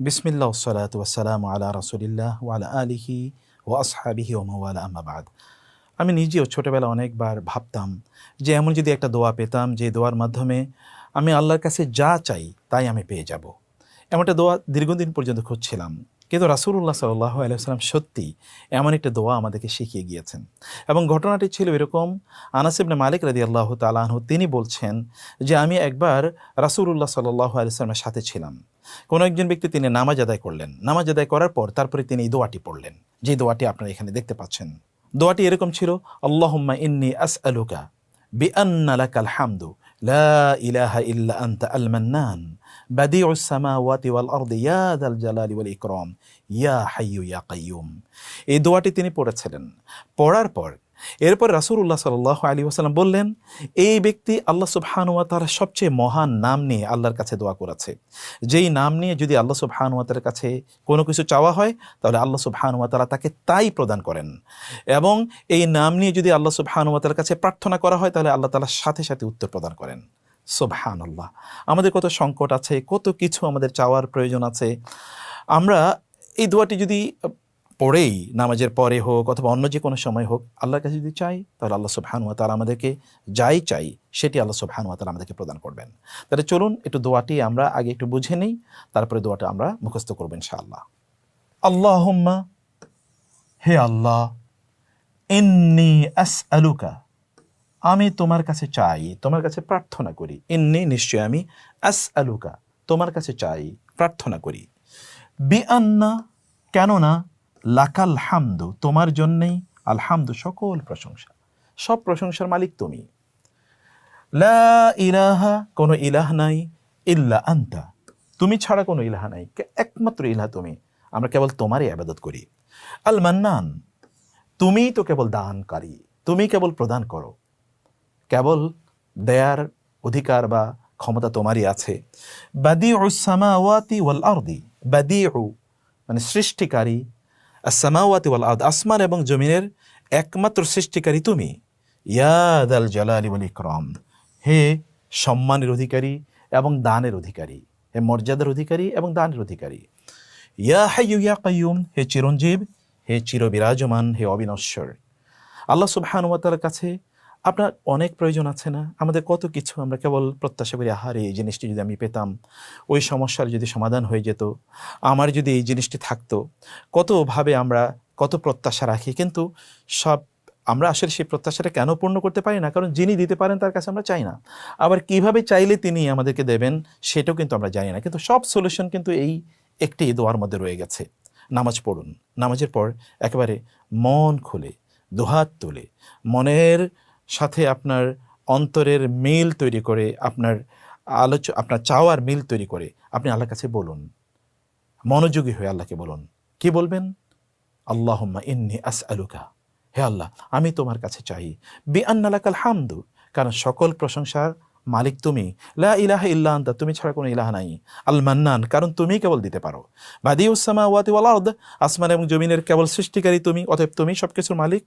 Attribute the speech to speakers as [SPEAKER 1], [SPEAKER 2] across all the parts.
[SPEAKER 1] বিসমিল্লাহ সালাত ওয়াসালাম আলা রসুলিল্লাহ ওয়ালা আলিহি ও আসহাবিহি ও মাওয়ালা আম্মাবাদ আমি নিজেও ছোটোবেলা অনেকবার ভাবতাম যে এমন যদি একটা দোয়া পেতাম, যে দোয়ার মাধ্যমে আমি আল্লাহর কাছে যা চাই তাই আমি পেয়ে যাব। এমনটা দোয়া দীর্ঘদিন পর্যন্ত খুঁজছিলাম। কিন্তু রাসুল্লাহ সাল্লাহ আলাইসাল্লাম সত্যি এমন একটা দোয়া আমাদেরকে শিখিয়ে গিয়েছেন। এবং ঘটনাটি ছিল এরকম আনাসিবনে মালিক রাদি আল্লাহ তালাহু তিনি বলছেন যে আমি একবার রাসুল্লাহ সাল্লাহ আলাইসাল্লামের সাথে ছিলাম। কোনো একজন ব্যক্তি তিনি নামাজ আদায় করলেন। নামাজ আদায় করার পর তারপরে তিনি এই দোয়াটি পড়লেন। যে দোয়াটি আপনারা এখানে দেখতে পাচ্ছেন। দোয়াটি এরকম ছিল, আল্লাহুম্মা ইন্নি আস আলুকা বি লাকাল হামদু, লা ইলাহা ইল্লা আনতা আল মান্নান ওয়াল জালালি ওয়াল ইয়া হাইয়ু ইয়া কাইয়ুম এই দোয়াটি তিনি পড়েছিলেন। পড়ার পর এরপর রাসূলুল্লাহ সাল্লাল্লাহু আলী ওয়াসাল্লাম বললেন, এই ব্যক্তি আল্লাহ সুবহানুয়া তার সবচেয়ে মহান নাম নিয়ে আল্লাহর কাছে দোয়া করেছে। যেই নাম নিয়ে যদি আল্লাহ সুবহানুয়া তার কাছে কোনো কিছু চাওয়া হয়, তাহলে আল্লাহ সুবহানুয়া তারা তাকে তাই প্রদান করেন। এবং এই নাম নিয়ে যদি আল্লাহ সুবহানুয়া তার কাছে প্রার্থনা করা হয়, তাহলে আল্লাহ তালার সাথে সাথে উত্তর প্রদান করেন। সোবহান আল্লাহ আমাদের কত সংকট আছে, কত কিছু আমাদের চাওয়ার প্রয়োজন আছে। আমরা এই দোয়াটি যদি পড়েই, নামাজের পরে হোক অথবা অন্য যে কোনো সময় হোক, আল্লাহর কাছে যদি চাই, তাহলে আল্লাহ সুবহানুয়া তারা আমাদেরকে যাই চাই, সেটি আল্লাহ সুবহানুয়া তারা আমাদেরকে প্রদান করবেন। তাহলে চলুন একটু দোয়াটি আমরা আগে একটু বুঝে নিই, তারপরে দোয়াটা আমরা মুখস্থ করব ইনশাআল্লাহ। আল্লাহুম্মা, হে আল্লাহ, ইন্নি আস আলুকা আমি তোমার কাছে চাই, তোমার কাছে প্রার্থনা করি। ইন্নি নিশ্চয় আমি আস আলুকা তোমার কাছে চাই, প্রার্থনা করি। বি কেননা লাকাল হামদু, তোমার জন্যেই আলহামদু সকল প্রশংসা। সব প্রশংসার মালিক তুমি। লা ইলাহা, কোনো ইলাহ নাই, ইল্লা আন্তা। তুমি ছাড়া কোনো ইলাহা নাই একমাত্র ইলাহা তুমি। আমরা কেবল তোমারই আবাদত করি। আল মান্নান, তুমি তো কেবল দানকারী, তুমি কেবল প্রদান করো। কেবল দেয়ার অধিকার বা ক্ষমতা তোমারই আছে। বাদি সামাওয়াতি ওয়াল আরদি বাদি মানে সৃষ্টিকারী সামাওয়াতি ওয়াল আদ আসমান এবং জমিনের একমাত্র সৃষ্টিকারী তুমি। ইয়াদ আল জালালি ওয়াল ইকরম, হে সম্মানের অধিকারী এবং দানের অধিকারী, হে মর্যাদার অধিকারী এবং দানের অধিকারী। ইয়া হাইয়ু ইয়া কাইয়ুম, হে চিরঞ্জীব, হে চিরবিরাজমান, হে অবিনশ্বর। আল্লাহ সুবহানুয়াতার কাছে আপনার অনেক প্রয়োজন আছে না? আমাদের কত কিছু আমরা কেবল প্রত্যাশা করি, আহারে, এই জিনিসটি যদি আমি পেতাম, ওই সমস্যার যদি সমাধান হয়ে যেত, আমার যদি এই জিনিসটি থাকতো, কতভাবে আমরা কত প্রত্যাশা রাখি? কিন্তু সব, আমরা আসলে সেই প্রত্যাশাটা কেন পূর্ণ করতে পারি না? কারণ যিনি দিতে পারেন, তার কাছে আমরা চাই না। আবার কীভাবে চাইলে তিনি আমাদেরকে দেবেন, সেটাও কিন্তু আমরা জানি না। কিন্তু সব সলিউশন কিন্তু এই একটি দোয়ার মধ্যে রয়ে গেছে। নামাজ পড়ুন। নামাজের পর একেবারে মন খুলে, দুহাত তুলে, মনের সাথে আপনার অন্তরের মিল তৈরি করে, আপনার আলোচ, আপনার চাওয়ার মিল তৈরি করে, আপনি আল্লাহর কাছে বলুন। মনোযোগী হয়ে আল্লাহকে বলুন। কি বলবেন? আল্লাহুম্মা ইন্নি আস আলুকা হে আল্লাহ, আমি তোমার কাছে চাই। বি আন্নালাকাল হামদু। কারণ সকল প্রশংসার মালিক তুমি। লা ইলাহা ইল্লা আনতা, তুমি ছাড়া কোনো ইলাহা নাই। আল মান্নান কারণ তুমি কেবল দিতে পারো। বাদিউসামা ওয়াতি ওয়াল আসমান এবং জমিনের কেবল সৃষ্টিকারী তুমি, অতএব তুমি সবকিছুর মালিক।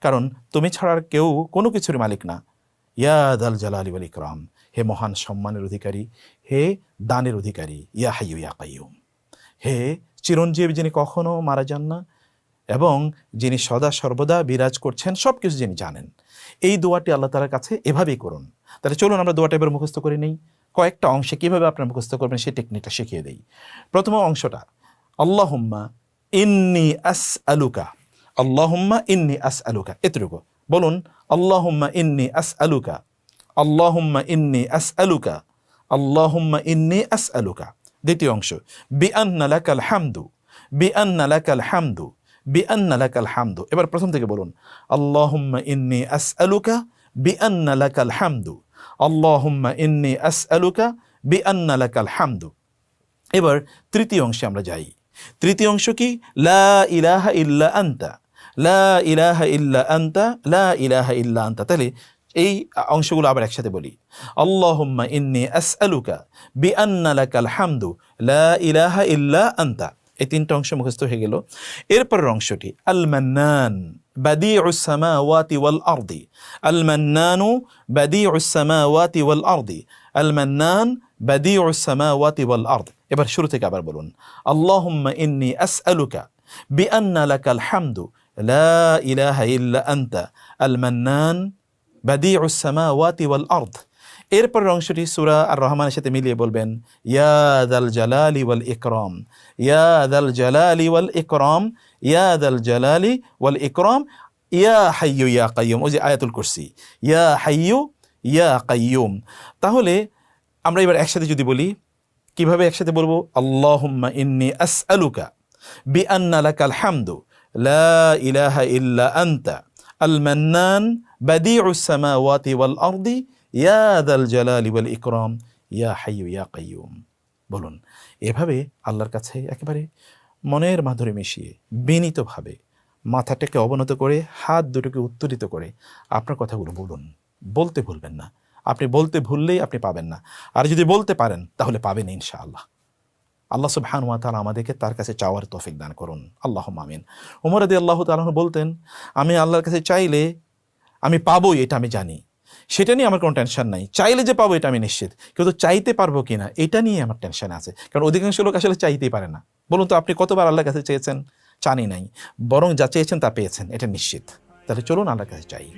[SPEAKER 1] কারণ তুমি ছাড়ার কেউ কোনো কিছুর মালিক না। ইয়াদ আল জালালি ওয়াল ইকরাম, হে মহান সম্মানের অধিকারী, হে দানের অধিকারী, ইয়া হাইয়ু ইয়া কাইয়ুম। হে চিরঞ্জীব যিনি কখনো মারা যান না এবং যিনি সদা সর্বদা বিরাজ করছেন সব কিছু যিনি জানেন। এই দোয়াটি আল্লাহ তালার কাছে এভাবেই করুন। তাহলে চলুন আমরা দোয়াটা এবার মুখস্থ করে নেই। কয়েকটা অংশে কীভাবে আপনার মুখস্থ করবেন সেই টেকনিকটা শিখিয়ে দেই। প্রথম অংশটা, আল্লাহুম্মা ইন্নি আস আলুকা আল্লাহুম্মা ইন্নি আস আলুকা এতটুকু। বলুন, আল্লাহুম্মা ইন্নি আস আলুকা আল্লাহুম্মা ইন্নি আস আলুকা আল্লাহুম্মা ইন্নি আস আলুকা দ্বিতীয় অংশ। বি আন্না লাকাল হামদু। বি আন্না লাকাল হামদু। বি আন্না লাকাল হামদু। এবার প্রথম থেকে বলুন, আল্লাহুম্মা ইন্নি আস আলুকা বি আন্না লাকাল হামদু। আল্লাহুম্মা ইন্নি আস আলুকা বি আন্না লাকাল হামদু। এবার তৃতীয় অংশে আমরা যাই। তৃতীয় অংশ কি? লা ইলাহা ইল্লা আন্তা। লা ইলাহা ইল্লা আন্তা লা ইলাহা ইল্লা আন্তা তাহলে এই অংশগুলো আবার একসাথে বলি আল্লাহুম্মা ইন্নি আসআলুকা বিআন্না লাকাল হামদু লা ইলাহা ইল্লা আন্তা এই তিনটা অংশ মুখস্থ হয়ে গেল এরপরের অংশটি আল মান্নান بديع السماوات والأرض المنان بديع السماوات والأرض المنان بديع السماوات والأرض এবার শুরু থেকে আবার বলুন আল্লাহুম্মা ইন্নি আসআলুকা বিআন্না লাকাল হামদু লা ইলাহা ইল্লা আনতা আল মান্নান বাদিউস সামাওয়াতি ওয়াল আরদ এরপরের অংশটি সূরা আর রহমানের সাথে মিলিয়ে বলবেন, ইয়া দাল জালালি ওয়াল ইকরাম, ইয়া দাল জালালি ওয়াল ইকরাম, ইয়া দাল জালালি ওয়াল ইকরাম, ইয়া হাইয়ু ইয়া কাইয়ুম ওই যে আয়াতুল কুরসি, ইয়া হাইয়ু ইয়া কাইয়ুম তাহলে আমরা এবার একসাথে যদি বলি, কীভাবে একসাথে বলব? আল্লাহুম্মা ইন্নি আসআলুকা বিআন্না লাকাল হামদু লা ইলাহা ইল্লা আনতা। আল মান্নান বাদিউস সামাওয়াতি ওয়াল আরদি, ইয়া দাল জালালি ওয়াল ইকরাম, ইয়া হাইয়ু ইয়া কাইয়ুম। বলুন, এভাবে আল্লাহর কাছে একেবারে মনের মাধুরী মিশিয়ে, বিনীতভাবে মাথাটাকে অবনত করে, হাত দুটোকে উত্তোলিত করে আপনার কথাগুলো বলুন। বলতে ভুলবেন না। আপনি বলতে ভুললেই আপনি পাবেন না। আর যদি বলতে পারেন, তাহলে পাবেন ইনশাআল্লাহ। আল্লাহ সুবহান ওয়া তাআলা আমাদেরকে তার কাছে চাওয়ার তৌফিক দান করুন। আল্লাহ আমিন। উমর রাদি আল্লাহ তাআলা বলতেন, আমি আল্লাহর কাছে চাইলে আমি পাবোই, এটা আমি জানি। সেটা নিয়ে আমার কোনো টেনশন নাই। চাইলে যে পাবো, এটা আমি নিশ্চিত। কিন্তু চাইতে পারব কিনা এটা নিয়ে আমার টেনশন আছে। কারণ অধিকাংশ লোক আসলে চাইতেই পারে না। বলুন তো, আপনি কতবার আল্লাহর কাছে চেয়েছেন? চানি নাই। বরং যা চেয়েছেন তা পেয়েছেন, এটা নিশ্চিত। তাহলে চলুন, আল্লাহর কাছে চাই